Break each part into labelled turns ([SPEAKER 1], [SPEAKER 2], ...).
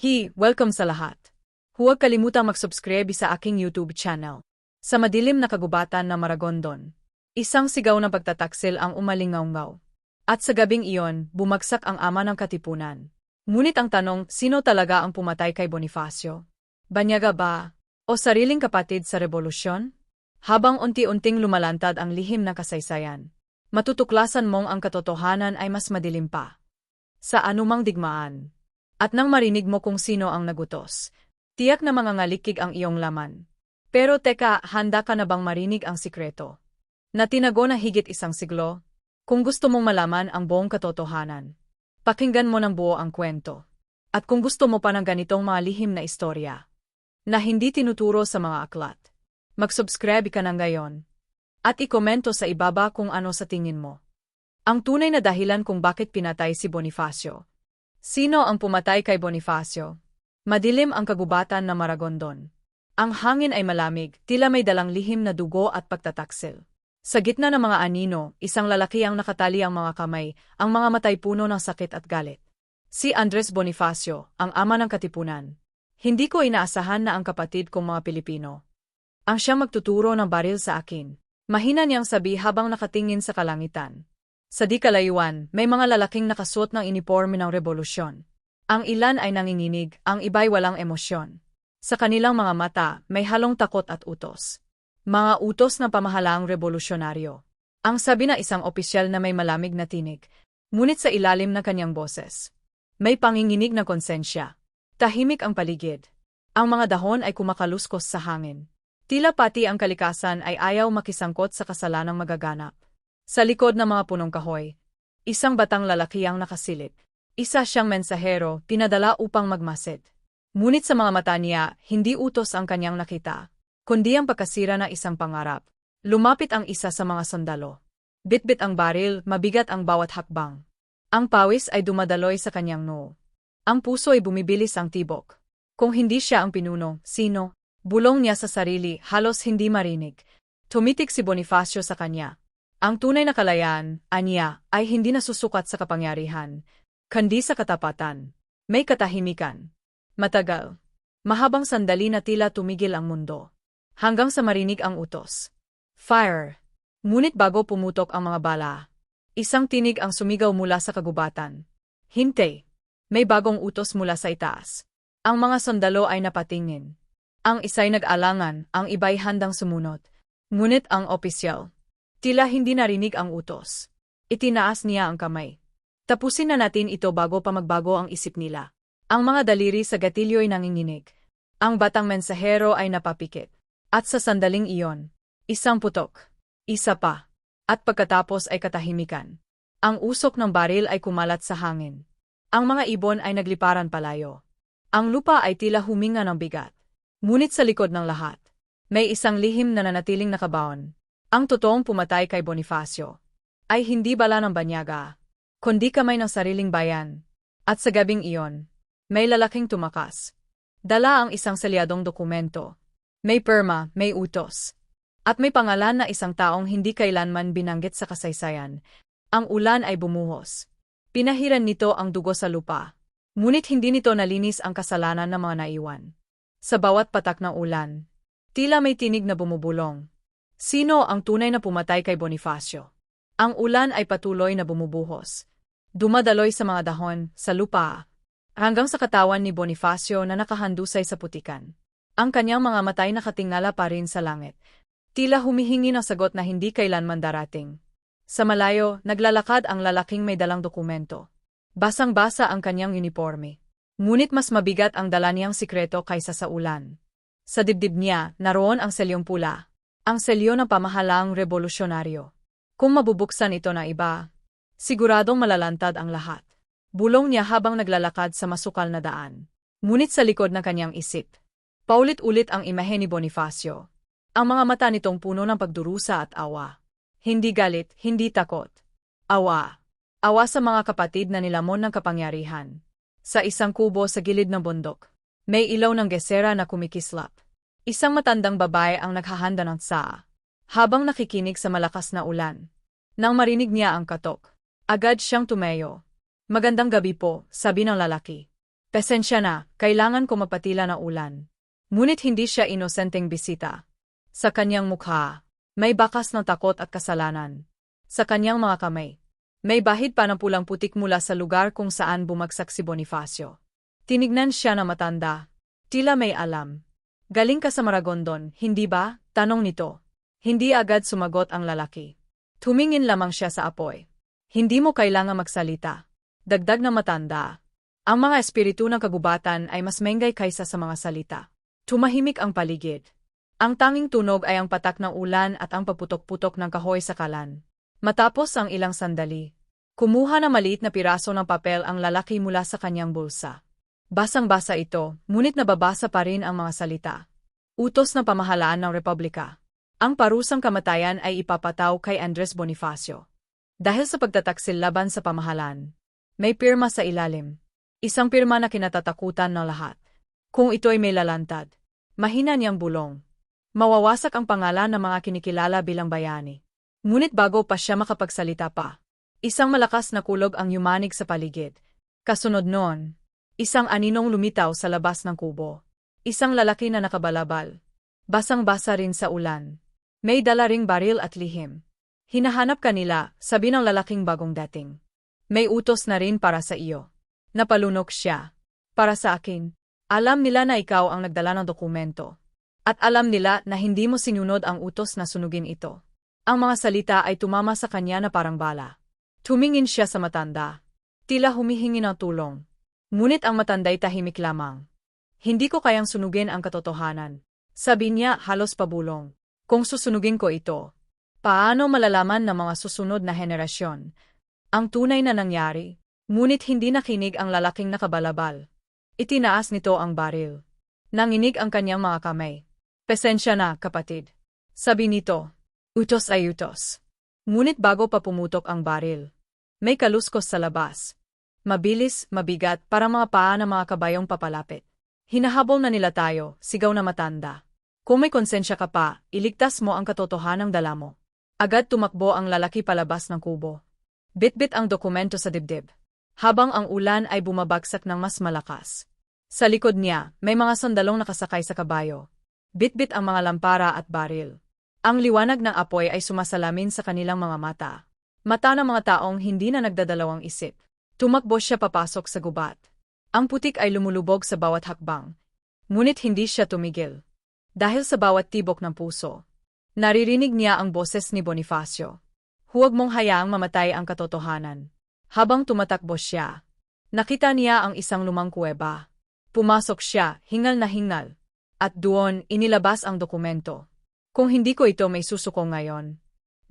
[SPEAKER 1] Hi, welcome sa lahat. Huwag kalimutang mag-subscribe sa aking YouTube channel. Sa madilim na kagubatan na Maragondon, isang sigaw na pagtataksil ang umalingaw-ngaw. At sa gabing iyon, bumagsak ang ama ng katipunan. Ngunit ang tanong, sino talaga ang pumatay kay Bonifacio? Banyaga ba? O sariling kapatid sa revolusyon? Habang unti-unting lumalantad ang lihim na kasaysayan, matutuklasan mong ang katotohanan ay mas madilim pa. Sa anumang digmaan. At nang marinig mo kung sino ang nagutos, tiyak na mangangalikig ang iyong laman. Pero teka, handa ka na bang marinig ang sikreto? Na tinago na higit isang siglo? Kung gusto mong malaman ang buong katotohanan, pakinggan mo ng buo ang kwento. At kung gusto mo pa ng ganitong mga lihim na istorya, na hindi tinuturo sa mga aklat, mag-subscribe ka na ngayon. At ikomento sa ibaba kung ano sa tingin mo. Ang tunay na dahilan kung bakit pinatay si Bonifacio. Sino ang pumatay kay Bonifacio? Madilim ang kagubatan na Maragondon. Ang hangin ay malamig, tila may dalang lihim na dugo at pagtataksil. Sa gitna ng mga anino, isang lalaki ang nakatali ang mga kamay, ang mga matay puno ng sakit at galit. Si Andres Bonifacio, ang ama ng katipunan. Hindi ko inaasahan na ang kapatid kong mga Pilipino. Ang siyang magtuturo ng baril sa akin. Mahina niyang sabi habang nakatingin sa kalangitan. Sa di kalayuan, may mga lalaking nakasuot ng iniporme ng revolusyon. Ang ilan ay nanginginig, ang iba'y walang emosyon. Sa kanilang mga mata, may halong takot at utos. Mga utos na pamahalaang revolusyonaryo. Ang sabi na isang opisyal na may malamig na tinig, ngunit sa ilalim ng kanyang boses. May panginginig na konsensya. Tahimik ang paligid. Ang mga dahon ay kumakaluskos sa hangin. Tila pati ang kalikasan ay ayaw makisangkot sa kasalanang magaganap. Sa likod ng mga punong kahoy, isang batang lalaki ang nakasilip. Isa siyang mensahero, pinadala upang magmasid. Ngunit sa mga mata niya, hindi utos ang kanyang nakita, kundi ang pagkasira na isang pangarap. Lumapit ang isa sa mga sundalo. Bitbit ang baril, mabigat ang bawat hakbang. Ang pawis ay dumadaloy sa kanyang noo. Ang puso ay bumibilis ang tibok. Kung hindi siya ang pinuno, sino? Bulong niya sa sarili, halos hindi marinig. Tumitik si Bonifacio sa kanya. Ang tunay na kalayaan, anya, ay hindi nasusukat sa kapangyarihan, kundi sa katapatan. May katahimikan. Matagal. Mahabang sandali na tila tumigil ang mundo. Hanggang sa marinig ang utos. Fire. Ngunit bago pumutok ang mga bala, isang tinig ang sumigaw mula sa kagubatan. Hintay. May bagong utos mula sa itaas. Ang mga sundalo ay napatingin. Ang isa'y nag-alangan, ang iba'y handang sumunod. Ngunit ang opisyal, Tila hindi narinig ang utos. Itinaas niya ang kamay. Tapusin na natin ito bago pa magbago ang isip nila. Ang mga daliri sa gatilyo'y nanginginig. Ang batang mensahero ay napapikit. At sa sandaling iyon, isang putok, isa pa, at pagkatapos ay katahimikan. Ang usok ng baril ay kumalat sa hangin. Ang mga ibon ay nagliparan palayo. Ang lupa ay tila huminga ng bigat. Ngunit sa likod ng lahat, may isang lihim na nanatiling nakabaon, ang totoong pumatay kay Bonifacio ay hindi bala ng banyaga, kundi kamay ng sariling bayan. At sa gabing iyon, may lalaking tumakas. Dala ang isang selyadong dokumento. May perma, may utos. At may pangalan na isang taong hindi kailanman binanggit sa kasaysayan. Ang ulan ay bumuhos. Pinahiran nito ang dugo sa lupa. Ngunit hindi nito nalinis ang kasalanan ng mga naiwan. Sa bawat patak ng ulan, tila may tinig na bumubulong. Sino ang tunay na pumatay kay Bonifacio? Ang ulan ay patuloy na bumubuhos. Dumadaloy sa mga dahon, sa lupa, hanggang sa katawan ni Bonifacio na nakahandusay sa putikan. Ang kanyang mga matay nakatingala pa rin sa langit. Tila humihingi ng sagot na hindi kailanman darating. Sa malayo, naglalakad ang lalaking may dalang dokumento. Basang-basa ang kanyang uniforme. Ngunit mas mabigat ang dala niyang sikreto kaysa sa ulan. Sa dibdib niya, naroon ang selyong pula, ang selyo ng pamahalang revolusyonaryo. Kung mabubuksan ito na iba, siguradong malalantad ang lahat. Bulong niya habang naglalakad sa masukal na daan. Ngunit sa likod ng kanyang isip, paulit-ulit ang imahe ni Bonifacio. Ang mga mata nitong puno ng pagdurusa at awa. Hindi galit, hindi takot. Awa. Awa sa mga kapatid na nilamon ng kapangyarihan. Sa isang kubo sa gilid ng bundok, may ilaw ng gesera na kumikislap. Isang matandang babae ang naghahanda ng tsaa, habang nakikinig sa malakas na ulan. Nang marinig niya ang katok, agad siyang tumayo. Magandang gabi po, sabi ng lalaki. Pesensya na, kailangan ko mapatila na ulan. Ngunit hindi siya inosenteng bisita. Sa kanyang mukha, may bakas ng takot at kasalanan. Sa kanyang mga kamay, may bahid pa ng pulang putik mula sa lugar kung saan bumagsak si Bonifacio. Tinignan siya na matanda. Tila may alam. Galing ka sa Maragondon, hindi ba? Tanong nito. Hindi agad sumagot ang lalaki. Tumingin lamang siya sa apoy. Hindi mo kailangang magsalita. Dagdag na matanda. Ang mga espiritu ng kagubatan ay mas mengay kaysa sa mga salita. Tumahimik ang paligid. Ang tanging tunog ay ang patak ng ulan at ang paputok-putok ng kahoy sa kalan. Matapos ang ilang sandali, kumuha na maliit na piraso ng papel ang lalaki mula sa kanyang bulsa. Basang-basa ito, ngunit nababasa pa rin ang mga salita. Utos ng pamahalaan ng Republika. Ang parusang kamatayan ay ipapataw kay Andres Bonifacio. Dahil sa pagtataksil laban sa pamahalaan, may pirma sa ilalim. Isang pirma na kinatatakutan ng lahat. Kung ito'y may lalantad, mahina niyang bulong. Mawawasak ang pangalan ng mga kinikilala bilang bayani. Ngunit bago pa siya makapagsalita pa, isang malakas na kulog ang yumanig sa paligid. Kasunod noon, Isang aninong lumitaw sa labas ng kubo. Isang lalaki na nakabalabal. Basang-basa rin sa ulan. May dala ring baril at lihim. Hinahanap kanila, sabi ng lalaking bagong dating. May utos na rin para sa iyo. Napalunok siya. Para sa akin. Alam nila na ikaw ang nagdala ng dokumento. At alam nila na hindi mo sinunod ang utos na sunugin ito. Ang mga salita ay tumama sa kanya na parang bala. Tumingin siya sa matanda. Tila humihingi ng tulong. Ngunit ang matanday tahimik lamang. Hindi ko kayang sunugin ang katotohanan. Sabi niya halos pabulong. Kung susunugin ko ito, paano malalaman ng mga susunod na henerasyon? Ang tunay na nangyari, ngunit hindi nakinig ang lalaking nakabalabal. Itinaas nito ang baril. Nanginig ang kanyang mga kamay. Pesensya na, kapatid. Sabi nito, utos ay utos. Ngunit bago pa pumutok ang baril, may kaluskos sa labas. Mabilis, mabigat, para mga paa ng mga kabayong papalapit. Hinahabol na nila tayo, sigaw na matanda. Kung may konsensya ka pa, iligtas mo ang katotohanang dala mo. Agad tumakbo ang lalaki palabas ng kubo. Bitbit ang dokumento sa dibdib. Habang ang ulan ay bumabagsak ng mas malakas. Sa likod niya, may mga sandalong nakasakay sa kabayo. Bitbit ang mga lampara at baril. Ang liwanag ng apoy ay sumasalamin sa kanilang mga mata. Mata ng mga taong hindi na nagdadalawang isip. Tumakbo siya papasok sa gubat. Ang putik ay lumulubog sa bawat hakbang. Ngunit hindi siya tumigil. Dahil sa bawat tibok ng puso. Naririnig niya ang boses ni Bonifacio. Huwag mong hayaang mamatay ang katotohanan. Habang tumatakbo siya, nakita niya ang isang lumang kuweba. Pumasok siya, hingal na hingal. At doon, inilabas ang dokumento. Kung hindi ko ito may susuko ngayon,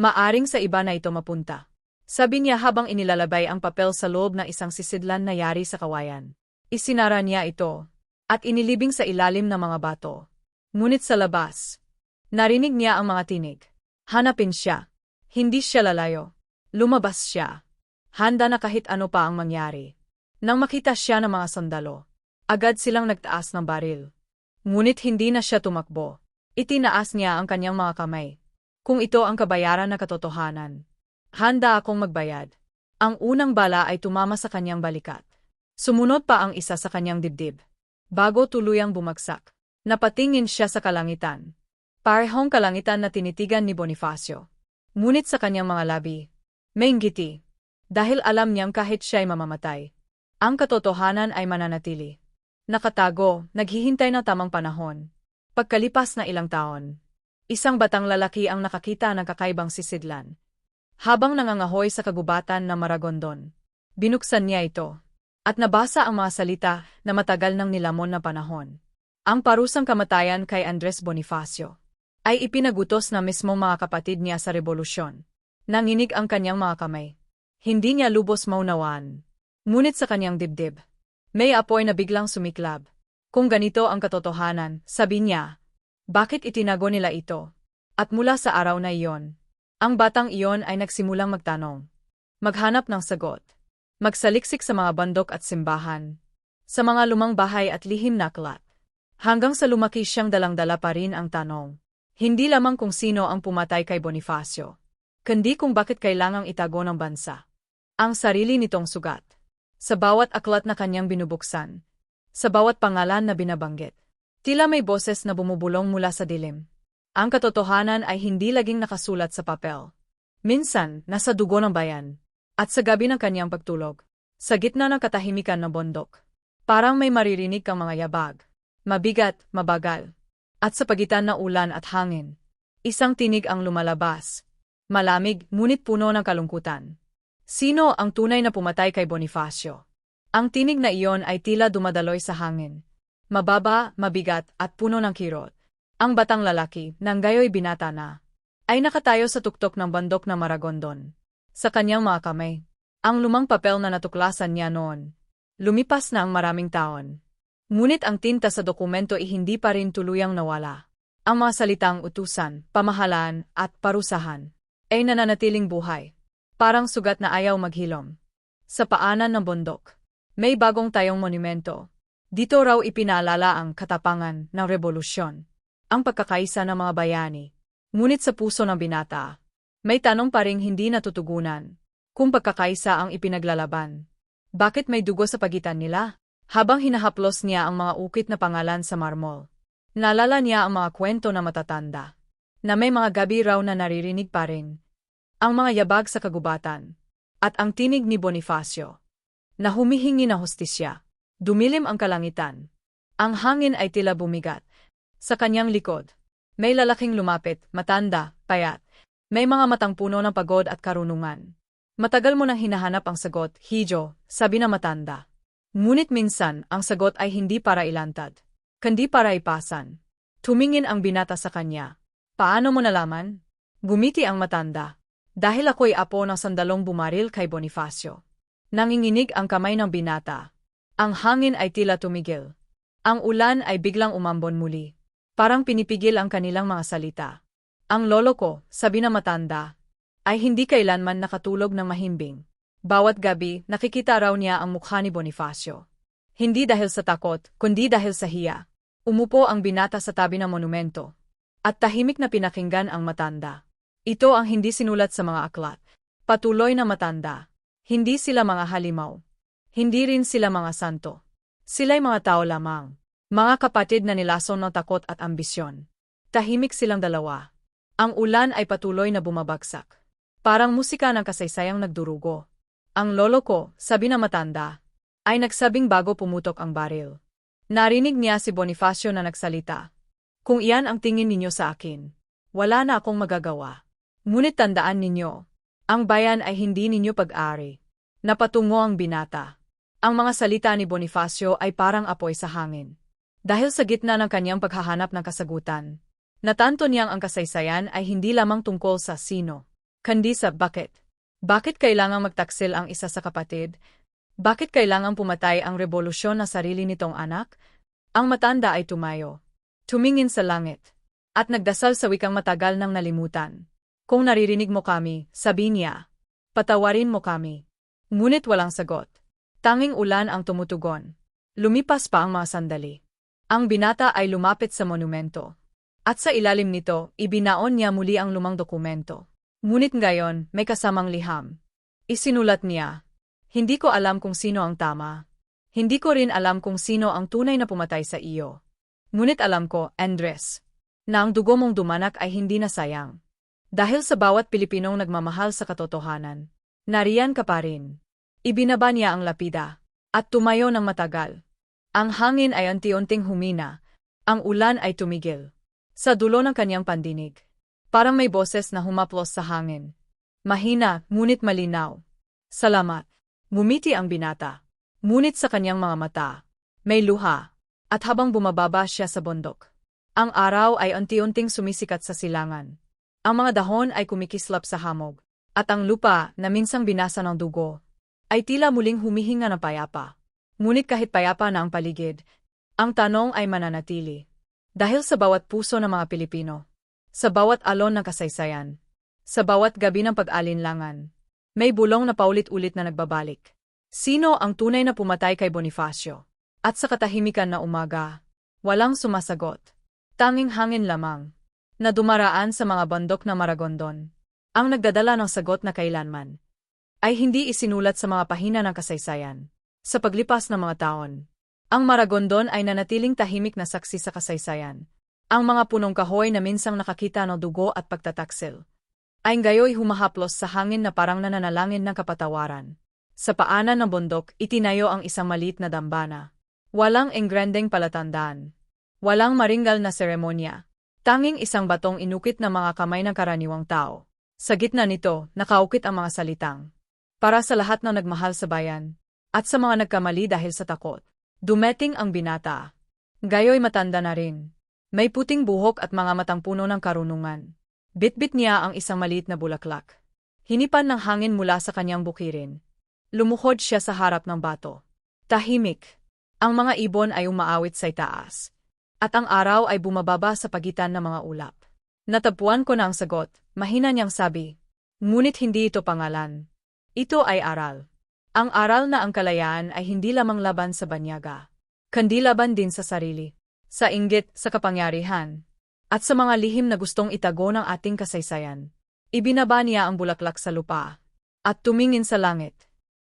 [SPEAKER 1] maaring sa iba na ito mapunta. Sabi niya habang inilalabay ang papel sa loob ng isang sisidlan na yari sa kawayan. Isinara niya ito, at inilibing sa ilalim ng mga bato. Ngunit sa labas, narinig niya ang mga tinig. Hanapin siya. Hindi siya lalayo. Lumabas siya. Handa na kahit ano pa ang mangyari. Nang makita siya ng mga sandalo, agad silang nagtaas ng baril. Ngunit hindi na siya tumakbo. Itinaas niya ang kanyang mga kamay. Kung ito ang kabayaran na katotohanan, Handa akong magbayad. Ang unang bala ay tumama sa kanyang balikat. Sumunod pa ang isa sa kanyang dibdib. Bago tuluyang bumagsak, napatingin siya sa kalangitan. Parehong kalangitan na tinitigan ni Bonifacio. Ngunit sa kanyang mga labi, may. Dahil alam niyang kahit siya'y mamamatay, ang katotohanan ay mananatili. Nakatago, naghihintay ng tamang panahon. Pagkalipas na ilang taon, isang batang lalaki ang nakakita ng kakaibang sisidlan. Habang nangangahoy sa kagubatan na Maragondon, binuksan niya ito, at nabasa ang mga salita na matagal nang nilamon na panahon. Ang parusang kamatayan kay Andres Bonifacio ay ipinagutos na mismo mga kapatid niya sa revolusyon. Nanginig ang kanyang mga kamay. Hindi niya lubos maunawaan. Ngunit sa kanyang dibdib, may apoy na biglang sumiklab. Kung ganito ang katotohanan, sabi niya, bakit itinago nila ito? At mula sa araw na iyon, ang batang iyon ay nagsimulang magtanong. Maghanap ng sagot. Magsaliksik sa mga bandok at simbahan. Sa mga lumang bahay at lihim na aklat. Hanggang sa lumaki siyang dalang-dala pa rin ang tanong. Hindi lamang kung sino ang pumatay kay Bonifacio. Kundi kung bakit kailangang itago ng bansa. Ang sarili nitong sugat. Sa bawat aklat na kanyang binubuksan, sa bawat pangalan na binabanggit. Tila may boses na bumubulong mula sa dilim. Ang katotohanan ay hindi laging nakasulat sa papel. Minsan, nasa dugo ng bayan. At sa gabi ng kanyang pagtulog, sa gitna ng katahimikan ng bundok, parang may maririnig kang mga yabag. Mabigat, mabagal. At sa pagitan ng ulan at hangin, isang tinig ang lumalabas. Malamig, ngunit puno ng kalungkutan. Sino ang tunay na pumatay kay Bonifacio? Ang tinig na iyon ay tila dumadaloy sa hangin. Mababa, mabigat, at puno ng kirot. Ang batang lalaki, nang gayoy binata na, ay nakatayo sa tuktok ng bandok na Maragondon. Sa kanyang mga kamay, ang lumang papel na natuklasan niya noon. Lumipas na ang maraming taon. Ngunit ang tinta sa dokumento ay hindi pa rin tuluyang nawala. Ang mga salitang utusan, pamahalaan, at parusahan ay nananatiling buhay. Parang sugat na ayaw maghilom. Sa paanan ng bundok, may bagong tayong monumento. Dito raw ipinaalala ang katapangan ng revolusyon, ang pagkakaisa ng mga bayani. Ngunit sa puso ng binata, may tanong pa ring hindi natutugunan. Kung pagkakaisa ang ipinaglalaban, bakit may dugo sa pagitan nila? Habang hinahaplos niya ang mga ukit na pangalan sa marmol, nalala niya ang mga kwento na matatanda, na may mga gabi raw na naririnig pa rin. Ang mga yabag sa kagubatan, at ang tinig ni Bonifacio, na humihingi na hostisya. Dumilim ang kalangitan. Ang hangin ay tila bumigat. Sa kanyang likod, may lalaking lumapit, matanda, payat, may mga matang puno ng pagod at karunungan. Matagal mo nang hinahanap ang sagot, Hijo, sabi na matanda. Ngunit minsan, ang sagot ay hindi para ilantad. Kundi para ipasan. Tumingin ang binata sa kanya. Paano mo nalaman? Gumiti ang matanda. Dahil ako'y apo ng sandalong bumaril kay Bonifacio. Nanginginig ang kamay ng binata. Ang hangin ay tila tumigil. Ang ulan ay biglang umambon muli. Parang pinipigil ang kanilang mga salita. Ang lolo ko, sabi na matanda, ay hindi kailanman nakatulog ng mahimbing. Bawat gabi, nakikita raw niya ang mukha ni Bonifacio. Hindi dahil sa takot, kundi dahil sa hiya. Umupo ang binata sa tabi ng monumento. At tahimik na pinakinggan ang matanda. Ito ang hindi sinulat sa mga aklat. Patuloy na matanda. Hindi sila mga halimaw. Hindi rin sila mga santo. Sila'y mga tao lamang. Mga kapatid na nilason ng takot at ambisyon. Tahimik silang dalawa. Ang ulan ay patuloy na bumabagsak. Parang musika ng kasaysayang nagdurugo. Ang lolo ko, sabi na matanda, ay nagsabing bago pumutok ang baril. Narinig niya si Bonifacio na nagsalita. Kung iyan ang tingin ninyo sa akin, wala na akong magagawa. Ngunit tandaan ninyo, ang bayan ay hindi ninyo pag-ari. Napatungo ang binata. Ang mga salita ni Bonifacio ay parang apoy sa hangin. Dahil sa gitna ng kanyang paghahanap ng kasagutan, Natanto niyang ang kasaysayan ay hindi lamang tungkol sa sino, kundi sa bakit. Bakit kailangang magtaksil ang isa sa kapatid? Bakit kailangang pumatay ang revolusyon na sarili nitong anak? Ang matanda ay tumayo. Tumingin sa langit. At nagdasal sa wikang matagal ng nalimutan. Kung naririnig mo kami, sabi niya. Patawarin mo kami. Ngunit walang sagot. Tanging ulan ang tumutugon. Lumipas pa ang mga sandali. Ang binata ay lumapit sa monumento. At sa ilalim nito, ibinaon niya muli ang lumang dokumento. Ngunit ngayon, may kasamang liham. Isinulat niya, Hindi ko alam kung sino ang tama. Hindi ko rin alam kung sino ang tunay na pumatay sa iyo. Ngunit alam ko, Andres, na ang dugo mong dumanak ay hindi na sayang. Dahil sa bawat Pilipinong nagmamahal sa katotohanan, nariyan ka pa rin. Ibinaba niya ang lapida, at tumayo ng matagal. Ang hangin ay unti-unting humina, ang ulan ay tumigil. Sa dulo ng kanyang pandinig, parang may boses na humaplos sa hangin. Mahina, ngunit malinaw. Salamat. Ngumiti ang binata. Ngunit sa kanyang mga mata, may luha. At habang bumababa siya sa bundok, ang araw ay unti-unting sumisikat sa silangan. Ang mga dahon ay kumikislap sa hamog. At ang lupa, na minsang binasa ng dugo, ay tila muling humihinga ng payapa. Ngunit kahit payapa na ang paligid, ang tanong ay mananatili. Dahil sa bawat puso ng mga Pilipino, sa bawat alon ng kasaysayan, sa bawat gabi ng pag-alinlangan, may bulong na paulit-ulit na nagbabalik. Sino ang tunay na pumatay kay Bonifacio? At sa katahimikan na umaga, walang sumasagot. Tanging hangin lamang, na dumaraan sa mga bandok na Maragondon, ang nagdadala ng sagot na kailanman, ay hindi isinulat sa mga pahina ng kasaysayan. Sa paglipas ng mga taon, Ang Maragondon ay nanatiling tahimik na saksi sa kasaysayan. Ang mga punong kahoy na minsang nakakita ng dugo at pagtataksil. Ay gayoy humahaplos sa hangin na parang nananalangin ng kapatawaran. Sa paanan ng bundok, itinayo ang isang maliit na dambana. Walang engrandeng palatandaan. Walang maringgal na seremonya. Tanging isang batong inukit ng mga kamay ng karaniwang tao. Sa gitna nito, nakaukit ang mga salitang. Para sa lahat ng nagmahal sa bayan, at sa mga nagkamali dahil sa takot. Dumeting ang binata. Gayoy matanda na rin. May puting buhok at mga matang puno ng karunungan. Bitbit niya ang isang maliit na bulaklak. Hinipan ng hangin mula sa kanyang bukirin. Lumuhod siya sa harap ng bato. Tahimik. Ang mga ibon ay umaawit sa itaas. At ang araw ay bumababa sa pagitan ng mga ulap. Natapuan ko na ang sagot, mahina niyang sabi. Ngunit hindi ito pangalan. Ito ay aral. Ang aral na ang kalayaan ay hindi lamang laban sa banyaga. Kundi laban din sa sarili. Sa inggit, sa kapangyarihan. At sa mga lihim na gustong itago ng ating kasaysayan. Ibinaba niya ang bulaklak sa lupa. At tumingin sa langit.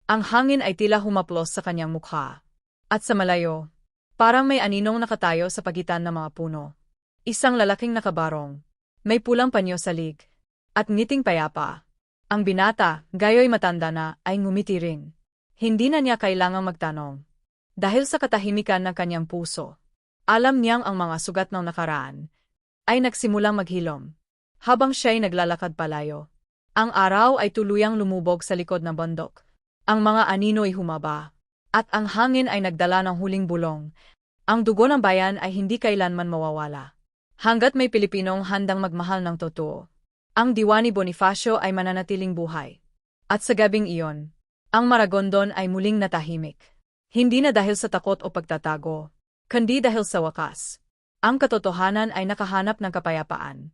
[SPEAKER 1] Ang hangin ay tila humaplos sa kanyang mukha. At sa malayo, parang may aninong nakatayo sa pagitan ng mga puno. Isang lalaking nakabarong. May pulang panyo sa lig. At ngiting payapa. Ang binata, gayoy matanda na, ay ngumiti rin. Hindi na niya kailangang magtanong. Dahil sa katahimikan ng kanyang puso, alam niyang ang mga sugat ng nakaraan ay nagsimulang maghilom. Habang siya'y naglalakad palayo, ang araw ay tuluyang lumubog sa likod ng bundok. Ang mga anino'y humaba, at ang hangin ay nagdala ng huling bulong. Ang dugo ng bayan ay hindi kailanman mawawala. Hanggat may Pilipinong handang magmahal ng totoo, ang diwa ni Bonifacio ay mananatiling buhay. At sa gabing iyon, ang Maragondon ay muling natahimik. Hindi na dahil sa takot o pagtatago, kundi dahil sa wakas. Ang katotohanan ay nakahanap ng kapayapaan.